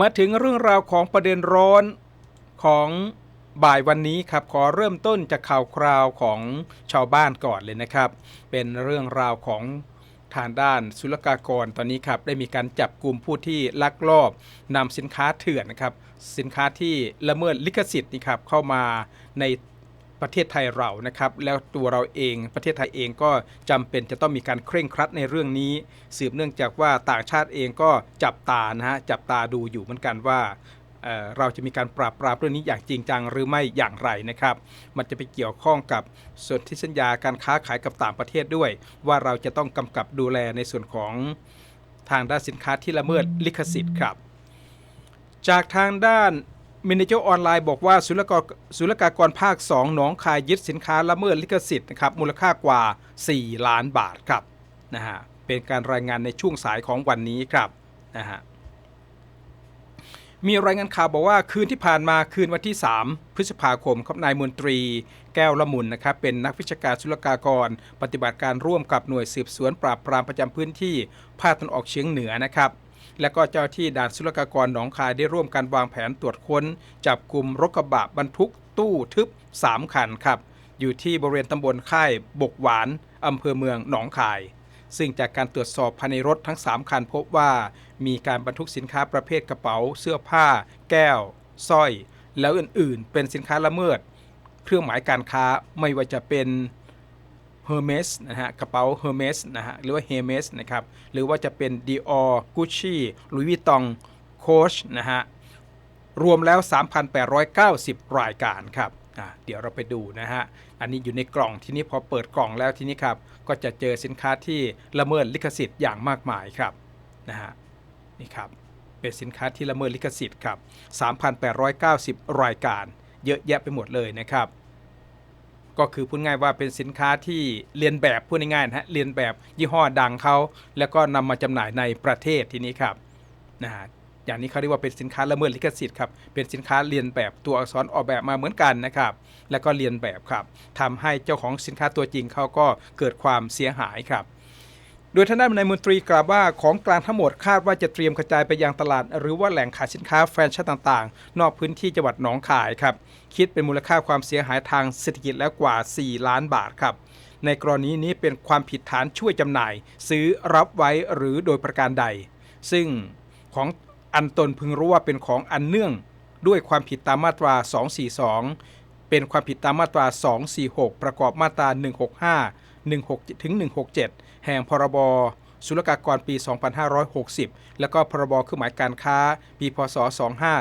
มาถึงเรื่องราวของประเด็นร้อนของบ่ายวันนี้ครับขอเริ่มต้นจากข่าวคราวของชาวบ้านก่อนเลยนะครับ เป็นเรื่องราวของทางด้านศุลกากรตอนนี้ครับได้มีการจับกลุ่มผู้ที่ลักลอบนำสินค้าเถื่อนนะครับสินค้าที่ละเมิดลิขสิทธิ์นี่ครับเข้ามาใน ประเทศไทยเรานะครับแล้วตัวเราเองประเทศไทยเองก็จำเป็นจะต้องมีการเคร่งครัดในเรื่องนี้ สืบเนื่องจากว่าต่างชาติเองก็จับตานะฮะจับตาดูอยู่เหมือนกันว่าเราจะมีการปราบปรามเรื่องนี้อย่างจริงจังหรือไม่อย่างไรนะครับ มันจะไปเกี่ยวข้องกับส่วนที่สัญญาการค้าขายกับต่างประเทศด้วย ว่าเราจะต้องกำกับดูแลในส่วนของทางด้านสินค้าที่ละเมิดลิขสิทธิ์ครับ จากทางด้าน มินิโจอร์ออนไลน์บอกว่าศุลกากศุลกากรภาค 2 หนองคายยึดสินค้าละเมิดลิขสิทธิ์นะครับมูลค่ากว่า 4 ล้านบาทครับนะฮะเป็นการรายงานในช่วงสายของวันนี้ครับนะฮะมีรายงานข่าวบอกว่าคืนที่ผ่านมาคืนวันที่ 3 พฤษภาคมครับนายมนตรี แก้วละมุนนะครับเป็นนักวิชาการศุลกากร ปฏิบัติการร่วมกับหน่วยสืบสวนปราบปรามประจำพื้นที่ภาคตะวันออกเฉียงเหนือนะครับ และก็เจ้าที่ด่านศุลกากรหนองคายได้ร่วมกันวางแผนตรวจค้น จับกลุ่มรถกระบะบรรทุกตู้ทึบ 3 คันครับ อยู่ที่บริเวณตำบลค่ายบกหวานอำเภอเมืองหนองคาย ซึ่งจากการตรวจสอบภายในรถทั้ง 3 คันพบว่า มีการบรรทุกสินค้าประเภทกระเป๋า เสื้อผ้า แก้วสร้อย แล้วอื่นๆ เป็นสินค้าละเมิด เครื่องหมายการค้าไม่ว่าจะเป็น Hermes นะฮะกระเป๋า Hermes นะฮะหรือว่า Hermes นะครับหรือว่าจะเป็น Dior Gucci Louis Vuitton Coach นะฮะรวมแล้ว 3,890 รายการครับเดี๋ยวเราไปดูนะฮะ อันนี้อยู่ในกล่องที่นี้พอเปิดกล่องแล้วทีนี้ครับ ก็จะเจอสินค้าที่ละเมิดลิขสิทธิ์อย่างมากมายครับนะฮะนี่ครับเป็นสินค้าที่ละเมิดลิขสิทธิ์ครับ 3,890 รายการ เยอะแยะไปหมดเลยนะครับ ก็คือพูดง่ายว่าเป็นสินค้าที่เรียนแบบพูดง่ายๆนะฮะเรียนแบบยี่ห้อดังเขาแล้วก็นำมาจำหน่ายในประเทศทีนี้ครับนะฮะอย่างนี้เขาเรียกว่าเป็นสินค้าละเมิดลิขสิทธิ์ครับ เป็นสินค้าเรียนแบบตัวอักษรออกแบบมาเหมือนกันนะครับ แล้วก็เรียนแบบครับทำให้เจ้าของสินค้าตัวจริงเขาก็เกิดความเสียหายครับ โดยทางด้านนายมนตรีกล่าวว่าของกลางทั้งหมดคาดว่าจะเตรียมกระจายไปยังตลาด หรือว่าแหล่งขายสินค้าแฟรนไชส์ต่างๆ นอกพื้นที่จังหวัดหนองคายครับคิดเป็นมูลค่าความเสียหายทางเศรษฐกิจแล้วกว่า 4 ล้านบาทครับในกรณีนี้เป็นความผิดฐานช่วยจำหน่าย ซื้อรับไว้หรือโดยประการใด ซึ่งของอันตนพึงรู้ว่าเป็นของอันเนื่องด้วยความผิดตามมาตรา 242 เป็นความผิดตามมาตรา 246 ประกอบมาตรา 165 16ถึง167 แห่งพรบศุลกากรปี 2560 แล้วก็พรบเครื่องหมายการค้า ปีพศ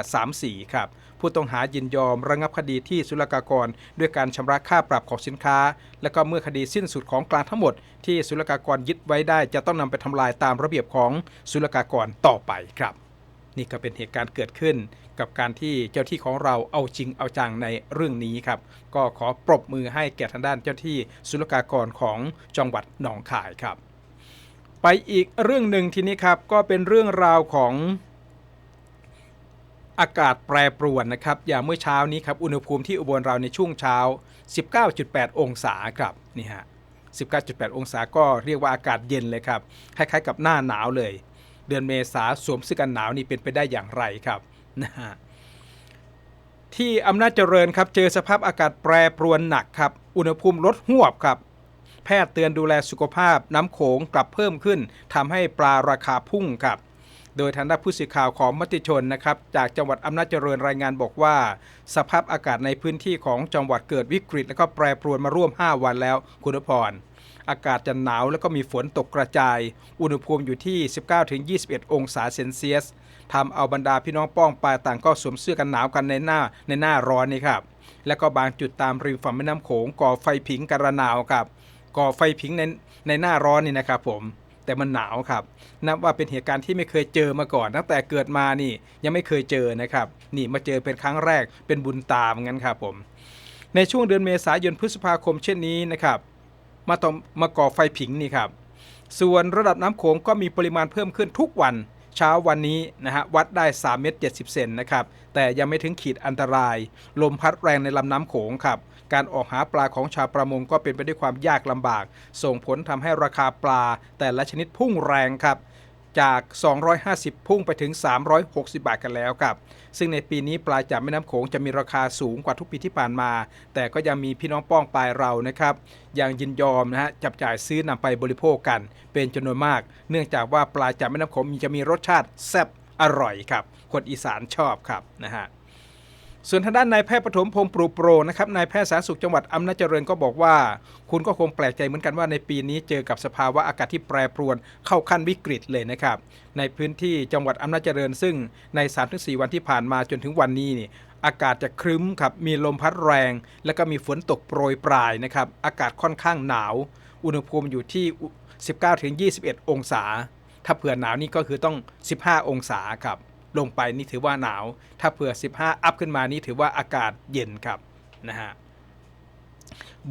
2534 ครับ ผู้ต้องหายินยอมระงับคดีที่ศุลกากร ด้วยการชำระค่าปรับของสินค้า และก็เมื่อคดีสิ้นสุดของกลางทั้งหมด ที่ศุลกากรยึดไว้ได้จะต้องนำไปทำลายตามระเบียบของศุลกากรต่อไปครับ นี่ก็เป็นเหตุการณ์เกิดขึ้น กับการที่เจ้าที่ของเราเอาจริงเอาจังในเรื่องนี้ครับ ก็ขอปรบมือให้แก่ทางด้านเจ้าที่ศุลกากรของจังหวัดหนองคายครับ ไปอีกเรื่องหนึ่งทีนี้ครับก็เป็นเรื่องราวของอากาศแปรปรวนนะครับ อย่างเมื่อเช้านี้ครับ อุณหภูมิที่อุบลเราในช่วงเช้า 19.8 องศาครับนี่ฮะ19.8 องศาก็เรียกว่าอากาศเย็นเลยครับ คล้ายๆกับหน้าหนาวเลย เดือนเมษาสวมเสื้อกันหนาวนี่เป็นไปได้อย่างไรครับนะฮะที่อำนาจเจริญครับเจอสภาพอากาศแปรปรวนหนักครับ อุณหภูมิลดหวบครับ แพทย์เตือนดูแลสุขภาพน้ำโขงกลับเพิ่มขึ้นทำให้ปลาราคาพุ่งครับ โดยทางด้านผู้สื่อข่าวของมติชนนะครับ จากจังหวัดอำนาจเจริญรายงานบอกว่า สภาพอากาศในพื้นที่ของจังหวัดเกิดวิกฤต และก็แปรปรวนมาร่วม 5 วันแล้วคุณพร อากาศจะหนาวแล้วก็มีฝนตกกระจาย อุณหภูมิอยู่ที่ 19-21 องศาเซนเซียสทำเอาบรรดาพี่น้องป้องปลายต่างก็สวมเสื้อกันหนาวกันในหน้าในหน้าร้อนนี่ครับ และก็บางจุดตามริมฝั่งแม่น้ำโขงก่อไฟผิงกระนาวครับก่อไฟผิงในในหน้าร้อนนี่นะครับผมแต่มันหนาวครับ นับว่าเป็นเหตุการณ์ที่ไม่เคยเจอมาก่อน ตั้งแต่เกิดมานี่ยังไม่เคยเจอนะครับ นี่มาเจอเป็นครั้งแรกเป็นบุญตามงั้นครับผม ในช่วงเดือนเมษายนพฤษภาคมเช่นนี้นะครับ มาต่อมาก่อไฟผิงนี่ครับ ส่วนระดับน้ำโขงก็มีปริมาณเพิ่มขึ้นทุกวันเช้าวันนี้นะฮะวัดได้ 3 เมตร 70 เซนนะครับ แต่ยังไม่ถึงขีดอันตราย ลมพัดแรงในลำน้ำโขงครับ การออกหาปลาของชาวประมงก็เป็นไปด้วยความยากลำบาก ส่งผลทำให้ราคาปลาแต่ละชนิดพุ่งแรงครับ จาก 250 พุ่งไปถึง 360 บาทกันแล้วครับ ซึ่งในปีนี้ปลาจากแม่น้ำโขงจะมีราคาสูงกว่าทุกปีที่ผ่านมา แต่ก็ยังมีพี่น้องป้องปลายเรานะครับยังยินยอมนะฮะจับจ่ายซื้อนำไปบริโภคกัน เป็นจำนวนมาก เนื่องจากว่าปลาจากแม่น้ำโขงมีจะมีรสชาติแซ่บอร่อยครับ คนอีสานชอบครับนะฮะ ส่วนทางด้านนายแพทย์ปฐมพงศ์ปรูโปรนะครับนายแพทย์สาธารณสุขจังหวัดอำนาจเจริญก็บอกว่า คุณก็คงแปลกใจเหมือนกันว่าในปีนี้เจอกับสภาวะอากาศที่แปรปรวนเข้าขั้นวิกฤตเลยนะครับ ในพื้นที่จังหวัดอำนาจเจริญ ซึ่งใน 3-4 วันที่ผ่านมาจนถึงวันนี้นี่อากาศจะครึ้มครับ มีลมพัดแรง แล้วก็มีฝนตกโปรยปลายนะครับ อากาศค่อนข้างหนาว อุณหภูมิอยู่ที่ 19-21 องศา ถ้าเผื่อหนาวนี่ก็คือต้อง 15 องศาครับ ลงไปนี่ถือว่าหนาว ถ้าเผื่อ 15 อัพขึ้นมานี่ถือว่าอากาศเย็นครับนะฮะ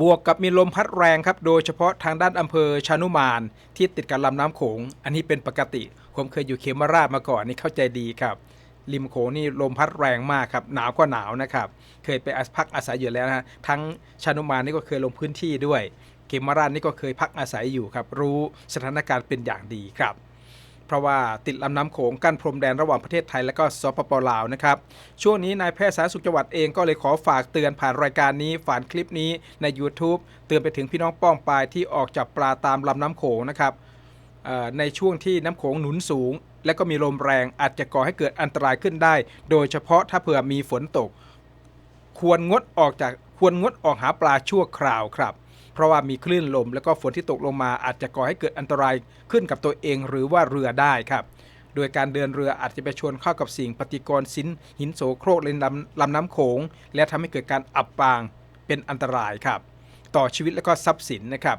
บวกกับมีลมพัดแรงครับ โดยเฉพาะทางด้านอำเภอชานุมาน ที่ติดกับลำน้ำโขง อันนี้เป็นปกติ ผมเคยอยู่เขมราชมาก่อนนี่เข้าใจดีครับ ริมโขงนี่ลมพัดแรงมากครับ หนาวก็หนาวนะครับ เคยไปพักอาศัยอยู่แล้วนะทั้งชานุมานนี่ก็เคยลงพื้นที่ด้วยเขมราชนี่ก็เคยพักอาศัยอยู่ครับ รู้สถานการณ์เป็นอย่างดีครับ เพราะว่าติดลำน้ำโขงกั้นพรมแดนระหว่างประเทศไทยและก็สปปลาวนะครับช่วงนี้นายแพทย์สาธารณสุขจังหวัดเองก็เลยขอฝากเตือนผ่านรายการนี้ฝานคลิปนี้ใน YouTube เตือนไปถึงพี่น้องป้องปลายที่ออกจับปลาตามลำน้ำโขงนะครับในช่วงที่น้ำโขงหนุนสูง และก็มีลมแรงอาจจะก่อให้เกิดอันตรายขึ้นได้ โดยเฉพาะถ้าเผื่อมีฝนตก ควรงดออกจากควรงดออกหาปลาชั่วคราวครับ เพราะว่ามีคลื่นลม และก็ฝนที่ตกลงมาอาจจะก่อให้เกิดอันตรายขึ้นกับตัวเองหรือว่าเรือได้ครับโดยการเดินเรืออาจจะไปชนเข้ากับสิ่งปฏิกรณ์สินหินโสโครกในลำลำน้ำโขง และทำให้เกิดการอับปางเป็นอันตรายครับ ต่อชีวิตและก็ทรัพย์สินนะครับ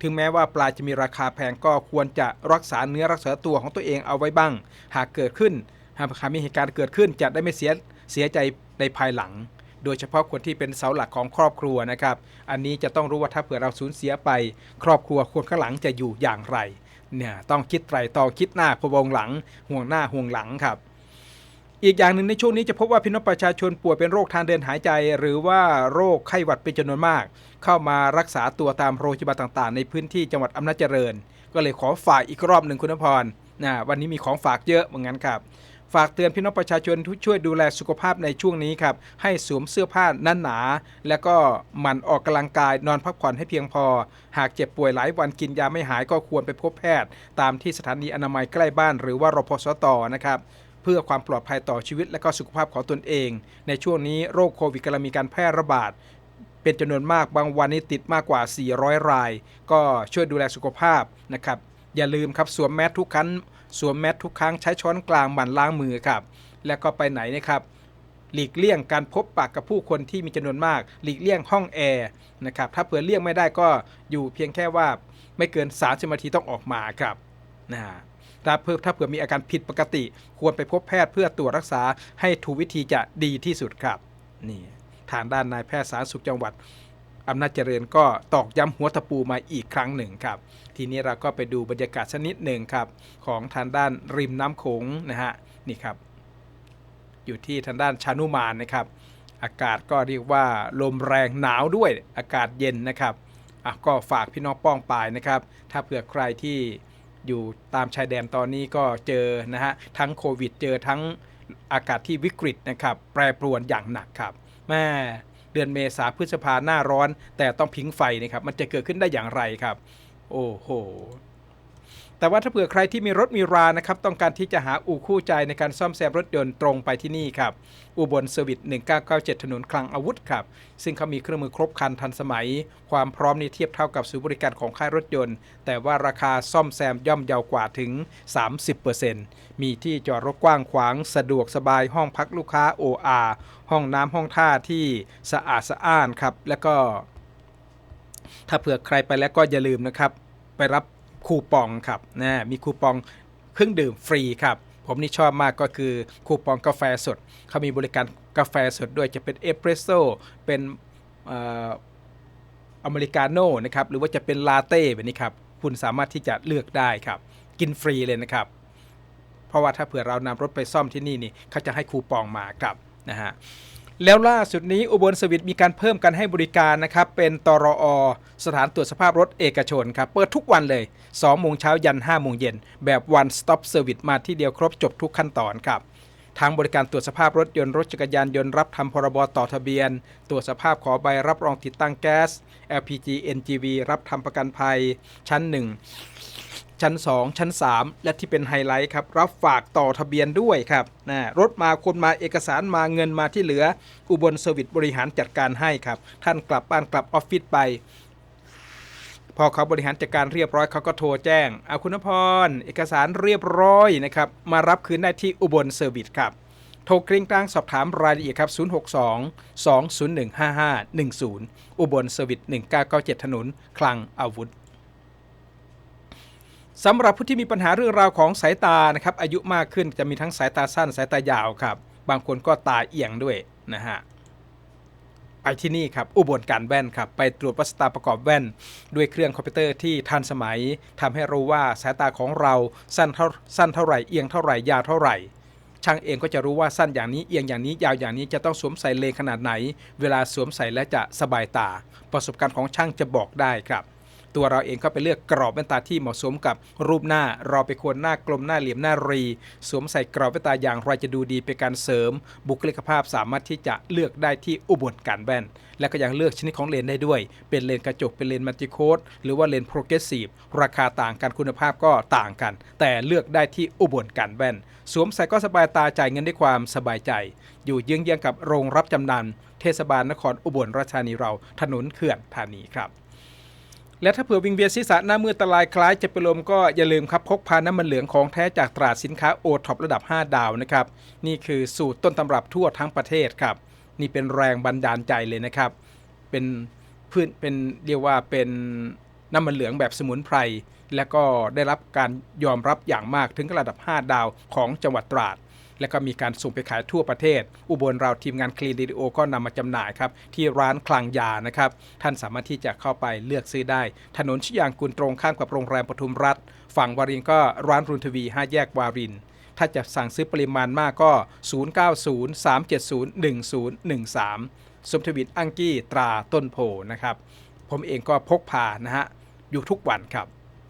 ถึงแม้ว่าปลาจะมีราคาแพงก็ควรจะรักษาเนื้อรักษาตัวของตัวเองเอาไว้บ้าง หากเกิดขึ้น หากมีเหตุการณ์เกิดขึ้นจะได้ไม่เสียเสียใจในภายหลัง โดยเฉพาะคนที่เป็นเสาหลักของครอบครัวนะครับ อันนี้จะต้องรู้ว่าถ้าเผื่อเราสูญเสียไป ครอบครัวคนข้างหลังจะอยู่อย่างไร เนี่ยต้องคิดไตรตรองคิดหน้าพวงหลัง ห่วงหน้าห่วงหลังครับ อีกอย่างหนึ่งในช่วงนี้จะพบว่าพี่น้องประชาชนป่วยเป็นโรคทางเดินหายใจ หรือว่าโรคไข้หวัดเป็นจำนวนมาก เข้ามารักษาตัวตามโรงพยาบาลต่างๆ ในพื้นที่จังหวัดอำนาจเจริญ ก็เลยขอฝากอีกรอบหนึ่งคุณนพรนะวันนี้มีของฝากเยอะเหมือนกันครับ ฝากเตือนพี่น้องประชาชนทุกช่วยดูแลสุขภาพในช่วงนี้ครับ ให้สวมเสื้อผ้านั้นหนา แล้วก็หมั่นออกกำลังกายนอนพักผ่อนให้เพียงพอ หากเจ็บป่วยหลายวันกินยาไม่หายก็ควรไปพบแพทย์ ตามที่สถานีอนามัยใกล้บ้านหรือว่ารพสตนะครับเพื่อความปลอดภัยต่อชีวิตและก็สุขภาพของตนเอง ในช่วงนี้โรคโควิดกำลังมีการแพร่ระบาด เป็นจำนวนมากบางวันนี้ติดมากกว่า 400 ราย ก็ช่วยดูแลสุขภาพนะครับ อย่าลืมครับสวมแมสทุกครั้ง สวมแมสทุกครั้งใช้ช้อนกลางหมั่นล้างมือครับ แล้วก็ไปไหนนะครับหลีกเลี่ยงการพบปะกกับผู้คนที่มีจำนวนมาก หลีกเลี่ยงห้องแอร์นะครับถ้าเผื่อเลี่ยงไม่ได้ก็อยู่เพียงแค่ว่าไม่เกิน30นาทีต้องออกมาครับนะฮะถ้าเพิ่ถ้าเผื่อมีอาการผิดปกติ ควรไปพบแพทย์เพื่อตรวจรักษาให้ถูกวิธีจะดีที่สุดครับนี่ทางด้านนายแพทย์สาธารณสุขจังหวัด อำนาจเจริญก็ตอกย้ำหัวตะปูมาอีกครั้งหนึ่งครับ ทีนี้เราก็ไปดูบรรยากาศชนิดหนึ่งครับ ของทางด้านริมน้ำโขงนะฮะนี่ครับ อยู่ที่ทางด้านชานุมานนะครับ อากาศก็เรียกว่าลมแรงหนาวด้วยอากาศเย็นนะครับอะก็ฝากพี่น้องป้องปายนะครับ ถ้าเผื่อใครที่อยู่ตามชายแดนตอนนี้ก็เจอนะฮะทั้งโควิดเจอทั้งอากาศที่วิกฤตนะครับ แปรปรวนอย่างหนักครับแม่ เดือนเมษาพฤษภาหน้าร้อน แต่ต้องพิงไฟนะครับมันจะเกิดขึ้นได้อย่างไรครับ โอ้โห แต่ว่าถ้าเผื่อใครที่มีรถมีรานะครับต้องการที่จะหาอู่คู่ใจในการซ่อมแซมรถยนต์ตรงไปที่นี่ครับอุบลเซอร์วิส1997 ถนนคลังอาวุธครับ ซึ่งเขามีเครื่องมือครบครันทันสมัย ความพร้อมนี่เทียบเท่ากับศูนย์บริการของค่ายรถยนต์ แต่ว่าราคาซ่อมแซมย่อมเยาวกว่าถึง 30%มีที่จอดรถกว้างขวางสะดวกสบายห้องพักลูกค้า OR ห้องน้ำห้องท่าที่สะอาดสะอ้านครับ แล้วก็ ถ้าเผื่อใครไปแล้วก็อย่าลืมนะครับ ไปรับ คูปองครับนะมีคูปองเครื่องดื่มฟรีครับ ผมนี่ชอบมากก็คือคูปองกาแฟสดเขามีบริการกาแฟสดด้วยจะเป็นเอสเปรสโซ่เป็นเอ่ออเมริกาโน่นะครับหรือว่าจะเป็นลาเต้แบบนี้ครับ คุณสามารถที่จะเลือกได้ครับ กินฟรีเลยนะครับ เพราะว่าถ้าเผื่อเรานำรถไปซ่อมที่นี่นี่เขาจะให้คูปองมาครับนะฮะ แล้วล่าสุดนี้อุบลสวิตมีการเพิ่มการให้บริการนะครับ เป็นตรอ สถานตรวจสภาพรถเอกชนครับ เปิดทุกวันเลย2โมงเช้ายัน5โมงเย็น แบบ one stop service มาที่เดียวครบจบทุกขั้นตอนครับทางบริการตรวจสภาพรถยนต์รถจักรยานยนต์รับทำพรบต่อทะเบียน ตรวจสภาพขอใบรับรองติดตั้งแก๊ส LPG NGV รับทำประกันภัย ชั้น 1 ชั้น 2 ชั้น 3 และที่เป็นไฮไลท์ครับ รับฝากต่อทะเบียนด้วยครับนะรถมาคนมาเอกสารมาเงินมาที่เหลือ อุบลเซอร์วิสบริหารจัดการให้ครับ ท่านกลับบ้านกลับออฟฟิศไป พอเขาบริหารจัดการเรียบร้อยเขาก็โทรแจ้งเอาคุณพร เอกสารเรียบร้อยนะครับ มารับคืนได้ที่อุบลเซอร์วิสครับโทรกริ้งกลางสอบถามรายละเอียดครับ 062 201 5510 อุบลเซอร์วิส1997 ถนน คลังอาวุธ สำหรับผู้ที่มีปัญหาเรื่องราวของสายตานะครับอายุมากขึ้นจะมีทั้งสายตาสั้นสายตายาวครับ บางคนก็ตาเอียงด้วยนะฮะไปที่นี่ครับอุบลการแว่นครับไปตรวจวัดสตาประกอบแว่น ด้วยเครื่องคอมพิวเตอร์ที่ทันสมัยทำให้รู้ว่าสายตาของเราสั้นเท่าสั้นเท่าไหร่เอียงเท่าไหร่ยาวเท่าไหร่ ช่างเองก็จะรู้ว่าสั้นอย่างนี้เอียงอย่างนี้ยาวอย่างนี้จะต้องสวมใส่เลนขนาดไหน เวลาสวมใส่แล้วจะสบายตา ประสบการณ์ของช่างจะบอกได้ครับ ตัวเราเองก็ไปเลือกกรอบแว่นตาที่เหมาะสมกับรูปหน้าเราไปควรหน้ากลมหน้าเหลี่ยมหน้ารี สวมใส่กรอบแว่นตาอย่างไรจะดูดีเป็นการเสริม บุคลิกภาพสามารถที่จะเลือกได้ที่อุบลการแว่น และก็ยังเลือกชนิดของเลนได้ด้วย เป็นเลนกระจกเป็นเลนมัลติโคดหรือว่าเลนโปรเกรสซีฟราคาต่างกันคุณภาพก็ต่างกัน แต่เลือกได้ที่อุบลการแว่น สวมใส่ก็สบายตาจ่ายเงินด้วยความสบายใจ อยู่เยื้องๆกับโรงรับจำนำเทศบาลนครอุบลราชธานีเราถนนเขื่อนธานีครับ และถ้าเผื่อวิงเวียนศีรษะหน้ามืดตะลายคล้ายจะเป็นลมก็อย่าลืมครับพกพาน้ำมันเหลืองของแท้จากตราดสินค้าโอท็อประดับ 5 ดาวนะครับ นี่คือสูตรต้นตำรับทั่วทั้งประเทศครับ นี่เป็นแรงบันดาลใจเลยนะครับ เป็นพื้นเป็นเรียกว่าเป็นน้ำมันเหลืองแบบสมุนไพร และก็ได้รับการยอมรับอย่างมากถึงระดับ 5 ดาวของจังหวัดตราด และก็มีการส่งไปขายทั่วประเทศ อุบลเราทีมงานคลีนดีโอก็นำมาจำหน่ายครับที่ร้านคลังยานะครับท่านสามารถที่จะเข้าไปเลือกซื้อได้ ถนนชิยางกุลตรงข้ามกับโรงแรมปทุมรัฐ ฝั่งวารินก็ร้านรุนทวี 5 แยกวารินถ้าจะสั่งซื้อปริมาณมากก็ 0903701013 สมทวิตอังกี้ตราต้นโพนะครับ ผมเองก็พกพานะฮะ อยู่ทุกวันครับ